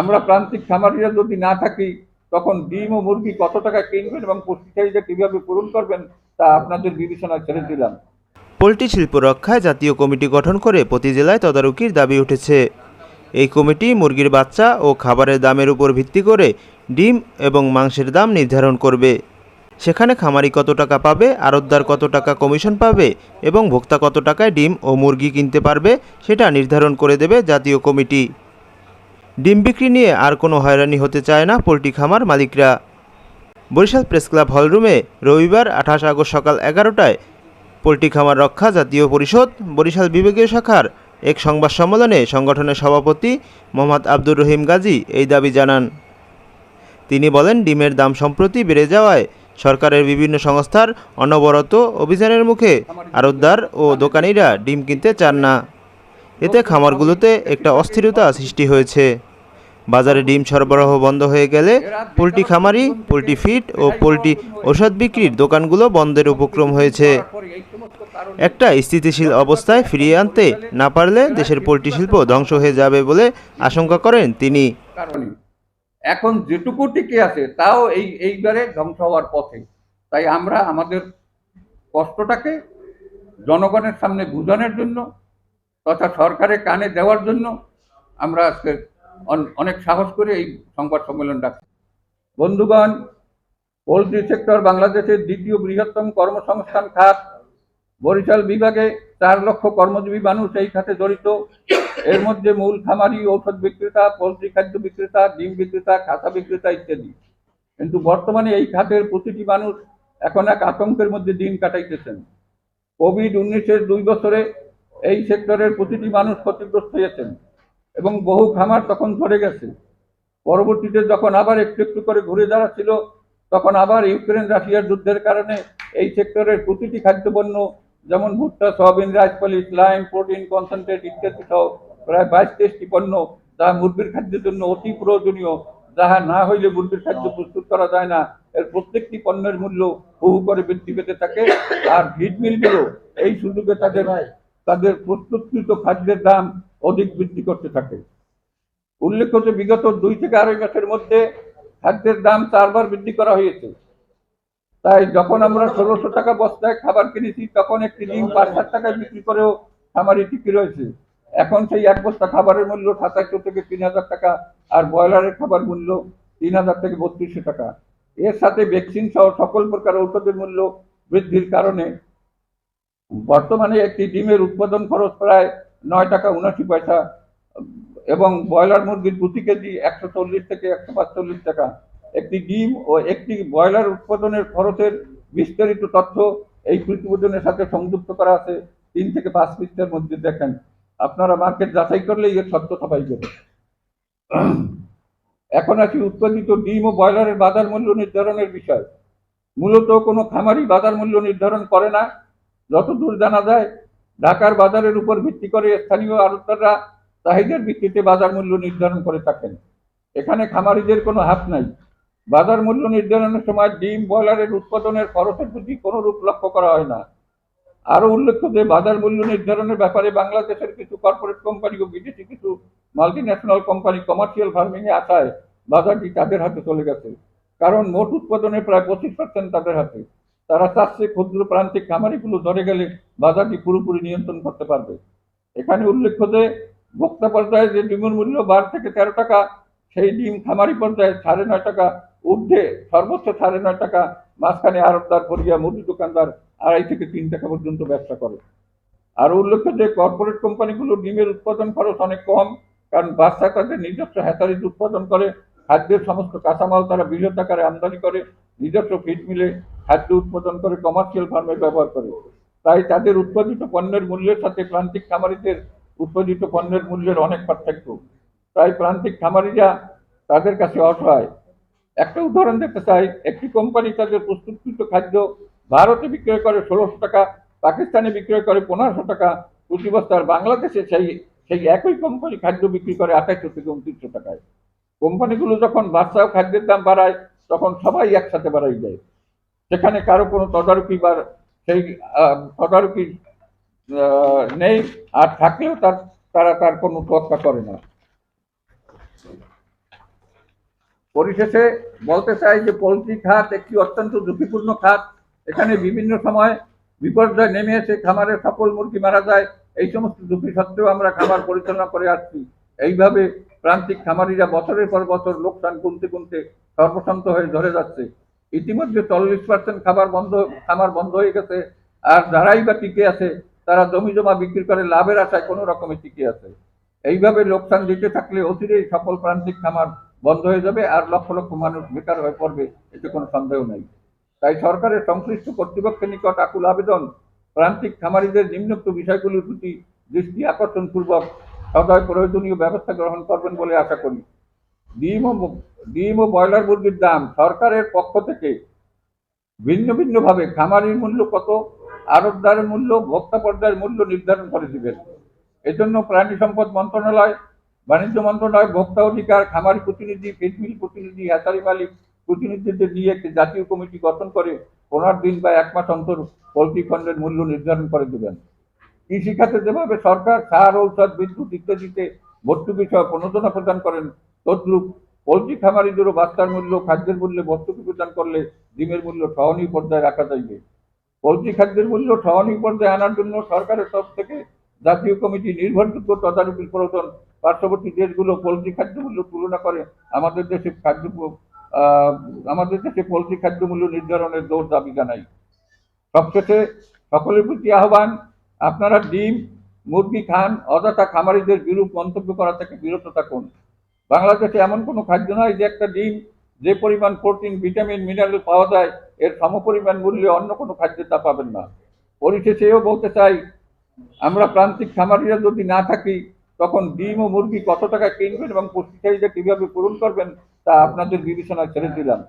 আমরা প্রান্তিক খামারিরা যদি না থাকি, তখন ডিম ও মুরগি কত টাকা কিনবেন এবং পুষ্টি চাহিদা কীভাবে পূরণ করবেন, তা আপনাদের বিবেচনায় ছেড়ে দিলাম। পোলট্রি শিল্প রক্ষায় জাতীয় কমিটি গঠন করে প্রতি জেলায় তদারকির দাবি উঠেছে। এই কমিটি মুরগির বাচ্চা ও খাবারের দামের উপর ভিত্তি করে ডিম এবং মাংসের দাম নির্ধারণ করবে। সেখানে খামারি কত টাকা পাবে, আড়তদার কত টাকা কমিশন পাবে এবং ভোক্তা কত টাকায় ডিম ও মুরগি কিনতে পারবে, সেটা নির্ধারণ করে দেবে জাতীয় কমিটি। ডিম বিক্রি নিয়ে আর কোনো হয়রানি হতে চায় না পোলট্রি খামার মালিকরা। বরিশাল প্রেস ক্লাব হলরুমে রবিবার আঠাশ আগস্ট সকাল এগারোটায় পোলট্রি খামার রক্ষা জাতীয় পরিষদ, বরিশাল বিভাগীয় শাখার এক সংবাদ সম্মেলনে সংগঠনের সভাপতি মোহাম্মদ আব্দুর রহিম গাজী এই দাবি জানান। তিনি বলেন, ডিমের দাম সম্প্রতি বেড়ে যাওয়ায় সরকারের বিভিন্ন সংস্থার অনবরত অভিযানের মুখে আড়তদার ও দোকানিরা ডিম কিনতে চান না। এতে খামারগুলোতে একটা অস্থিরতা সৃষ্টি হয়েছে। বাজারে ডিম সরবরাহ বন্ধ হয়ে গেলে পোলট্রি খামারি, পোলট্রি ফিড ও পোলট্রি ওষুধ বিক্রির দোকানগুলো বন্ধের উপক্রম হয়েছে। একটা স্থিতিশীল অবস্থায় ফিরিয়ে আনতে না পারলে দেশের পোলট্রি শিল্প ধ্বংস হয়ে যাবে বলে আশঙ্কা করেন তিনি। এখন যেটুকু টিকে আছে, তাও এই, এইবারে ধ্বংস হওয়ার পথে। তাই আমরা আমাদের কষ্টটাকে জনগণের সামনে বুঝানোর জন্য তথা সরকারের কানে দেওয়ার জন্য আমরা আজকে অন- অনেক সাহস করে এই সংবাদ সম্মেলন ডাকছি। বন্ধুগণ, পোলট্রি সেক্টর বাংলাদেশের দ্বিতীয় বৃহত্তম কর্মসংস্থান খাত বরিশাল বিভাগে চার লক্ষ কর্মজীবী মানুষ এই খাতে জড়িত। এর মধ্যে মূল খামারি, ঔষধ বিক্রেতা, পোলট্রি খাদ্য বিক্রেতা, ডিম বিক্রেতা, খাতা বিক্রেতা ইত্যাদি। কিন্তু বর্তমানে এই খাতের প্রতিটি মানুষ এখন এক আতঙ্কের মধ্যে দিন কাটাইতেছেন। কোভিড উনিশের দুই বছরে এই সেক্টরের প্রতিটি মানুষ ক্ষতিগ্রস্ত হয়েছেন এবং বহু খামার তখন ধরে গেছে। পরবর্তীতে যখন আবার একটু একটু করে ঘুরে দাঁড়াচ্ছিল তখন আবার ইউক্রেন রাশিয়ার যুদ্ধের কারণে এই সেক্টরের প্রতিটি খাদ্যপণ্য যেমন ভুট্টা, soybean polish lime protein, concentrate ইত্যাদি সহ প্রায় বাইশ তেইশটি পণ্য যা মুরগির খাদ্যের জন্য অতি প্রয়োজনীয় যাহা না হইলে মুরগির খাদ্য প্রস্তুত করা যায় না। এর প্রত্যেকটি পণ্যের মূল্য বহু করে বৃদ্ধি পেতে থাকে। আর ভিট মিলগুলো এই সুযোগে তাদের তাদের প্রস্তুতকৃত খাদ্যের দাম অধিক বৃদ্ধি করতে থাকে। উল্লেখ্য যে বিগত দুই থেকে আড়াই মাসের মধ্যে খাদ্যের দাম চারবার বৃদ্ধি করা হয়েছে। তাই যখন আমরা ষোলোশো টাকা বস্তায় খাবার কিনেছি, তখন একটি ডিম পাঁচ হাজার টাকায় বিক্রি করেও খামারি টিকি রয়েছে। এখন সেই এক বস্তা খাবারের মূল্য সাতাশশো থেকে তিন হাজার টাকা আর ব্রয়লারের খাবার মূল্য তিন হাজার থেকে বত্রিশশো টাকা। এর সাথে ভ্যাকসিন সহ সকল প্রকার ঔষধের মূল্য বৃদ্ধির কারণে বর্তমানে একটি ডিমের উৎপাদন খরচ প্রায় নয় টাকা উনাশি পয়সা, এবং ব্রয়লার মুরগির প্রতি কেজি একশো চল্লিশ থেকে একশো পাঁচচল্লিশ টাকা। একটি ডিম ও একটি ব্রয়লার উৎপাদনের খরচের বিস্তারিত তথ্য এই প্রতিবেদনের সাথে সংযুক্ত করা আছে। তিন থেকে পাঁচ পৃষ্ঠার মধ্যে দেখেন। আপনারা মার্কেট যাচাই করলেই এর সত্যতা পাইবেন এখন আসি উৎপাদিত ডিম ও ব্রয়লারের বাজার মূল্য নির্ধারণের বিষয়। মূলত কোনো খামারি বাজার মূল্য নির্ধারণ করে না। যতদূর জানা যায়, ঢাকার বাজারের উপর ভিত্তি করে স্থানীয় আড়তদাররা চাহিদার ভিত্তিতে বাজার মূল্য নির্ধারণ করে থাকেন। এখানে খামারিদের কোনো হাত নাই। বাজার মূল্য নির্ধারণের সময় ডিম, ব্রয়লারের উৎপাদনের খরচের প্রতি কোনো রূপ লক্ষ্য করা হয় না। আরও উল্লেখ্য যে, বাজার মূল্য নির্ধারণের ব্যাপারে বাংলাদেশের কিছু কর্পোরেট কোম্পানি ও বিদেশি কিছু মাল্টি ন্যাশনাল কোম্পানি কমার্শিয়াল ফার্মিংয়ে আসায় বাজারটি তাদের হাতে চলে গেছে। কারণ মোট উৎপাদনের প্রায় পঁচিশ পার্সেন্ট তাদের হাতে। তারা চাচ্ছে ক্ষুদ্র প্রান্তিক খামারিগুলো ধরে গেলে বাজারটি পুরোপুরি নিয়ন্ত্রণ করতে পারবে। এখানে উল্লেখ্য যে, ভোক্তা পর্যায়ে যে ডিমের মূল্য বার থেকে তেরো টাকা, সেই ডিম খামারি পর্যায়ে সাড়ে নয় টাকা, ঊর্ধ্বে সর্বোচ্চ সাড়ে নয় টাকা, মাঝখানে আড়তদার পরিয়া মুদি দোকানদার আড়াই থেকে তিন টাকা পর্যন্ত ব্যবসা করে। আর উল্লেখ্য যে কর্পোরেট কোম্পানিগুলো ডিমের উৎপাদন খরচ অনেক কম, কারণ বাচ্চা তাদের নিজস্ব হ্যাচারিজ উৎপাদন করে, খাদ্যের সমস্ত কাঁচামাল তারা বৃহৎ আকারে আমদানি করে, নিজস্ব ফিড মিলে খাদ্য উৎপাদন করে কমার্শিয়াল ফার্মে ব্যবহার করে। তাই তাদের উৎপাদিত পণ্যের মূল্যের সাথে প্রান্তিক খামারিদের উৎপাদিত পণ্যের মূল্যের অনেক পার্থক্য। তাই প্রান্তিক খামারিরা তাদের কাছে অসহায়। একটা উদাহরণ দেখতে চাই, একটি কোম্পানি তাদের প্রস্তুতকৃত খাদ্য ভারতে বিক্রয় করে ষোলোশো টাকা, পাকিস্তানে বিক্রয় করে পনেরোশো টাকা প্রতি বস্তা আর বাংলাদেশে সেই সেই একই কোম্পানি খাদ্য বিক্রি করে আঠাইশশো থেকে উনত্রিশশো টাকায়। কোম্পানিগুলো যখন বাচ্চা খাদ্যের দাম বাড়ায়, তখন সবাই একসাথে বাড়াই যায় সেখানে কারও কোনো তদারকি বা সেই তদারকি নেই, আর থাকলেও তার, তারা তার কোনো তোয়াক্কা করে না। পরিশেষে বলতে চাই যে পোলট্রি খাত একটি অত্যন্ত ঝুঁকিপূর্ণ খাত। এখানে বিভিন্ন সময় বিপর্যয় নেমে এসে খামারে সকল মুরগি মারা যায়। এই সমস্ত ঝুঁকি সত্ত্বেও আমরা খামার পরিচালনা করে আসছি। এইভাবে প্রান্তিক খামারিরা বছরের পর বছর লোকসান গুনতে গুনতে সর্বশান্ত হয়ে ধরে যাচ্ছে। ইতিমধ্যে চল্লিশ পার্সেন্ট খাবার বন্ধ, খামার বন্ধ হয়ে গেছে। আর যারাই বা টিকে আছে, তারা জমি জমা বিক্রি করে লাভের আশায় কোনো রকমে টিকে আছে। এইভাবে লোকসান দিতে থাকলে অচিরেই সকল প্রান্তিক খামার বন্ধ হয়ে যাবে আর লক্ষ লক্ষ মানুষ বেকার হয়ে পড়বে, এতে কোনো সন্দেহ নেই। তাই সরকারের সংশ্লিষ্ট কর্তৃপক্ষের নিকট আকুল আবেদন, প্রান্তিক খামারিদের নিম্নোক্ত বিষয়গুলির প্রতি দৃষ্টি আকর্ষণ পূর্বক সদয় প্রয়োজনীয় ব্যবস্থা গ্রহণ করবেন বলে আশা করি। ডিম ও ডিম ও ব্রয়লার মুরগির দাম সরকারের পক্ষ থেকে ভিন্ন ভিন্নভাবে খামারির মূল্য কত আড়তদারের মূল্য, ভোক্তা পর্যায়ের মূল্য নির্ধারণ করে দিবেন। এজন্য প্রাণী সম্পদ মন্ত্রণালয়, বাণিজ্য মন্ত্রণালয়, ভোক্তা অধিকার, খামারি প্রতিনিধি ফিসমিল প্রতিনিধি, হ্যাচারি মালিক প্রতিনিধিদের নিয়ে একটি জাতীয় কমিটি গঠন করে পনেরো দিন বা এক মাস অন্তর পোলট্রি খণ্ডের মূল্য নির্ধারণ করে দেবেন। কৃষি খাতে যেভাবে সরকার সার, ঔষধ, বিদ্যুৎ ইত্যাদিতে ভর্তুকি সহ প্রণোদনা প্রদান করেন তদ্রূপ পোলট্রি খামারিদেরও বাচ্চার মূল্য, খাদ্যের মূল্যে ভর্তুকি প্রদান করলে ডিমের মূল্য সহনীয় পর্যায়ে রাখা যাইবে। পোলট্রি খাদ্যের মূল্য সহনীয় পর্যায়ে আনার জন্য সরকারের তরফ থেকে জাতীয় কমিটি নির্ভরযোগ্য তদারকির প্রয়োজন। পার্শ্ববর্তী দেশগুলো পোলট্রি খাদ্য মূল্য তুলনা করে আমাদের দেশে খাদ্য আমাদের দেশে পোলট্রি খাদ্য মূল্য নির্ধারণের জোর দাবি জানাই। সবশেষে সকলের প্রতি আহ্বান, আপনারা ডিম, মুরগি খান অযথা খামারিদের বিরূপ মন্তব্য করা থেকে বিরত থাকুন। বাংলাদেশে এমন কোনো খাদ্য নয় যে একটা ডিম, যে পরিমাণ প্রোটিন, ভিটামিন, মিনারেল পাওয়া যায়, এর সমপরিমাণ মূল্যে অন্য কোনো খাদ্যে তা পাবেন না। পরিশেষেও বলতে চাই, আমরা প্রান্তিক খামারিরা যদি না থাকি, তখন ডিম ও মুরগি কত টাকা কিনবেন এবং পুষ্টি চাহিদা কীভাবে পূরণ করবেন তা আপনাদের বিবেচনায় ছেড়ে দিলাম।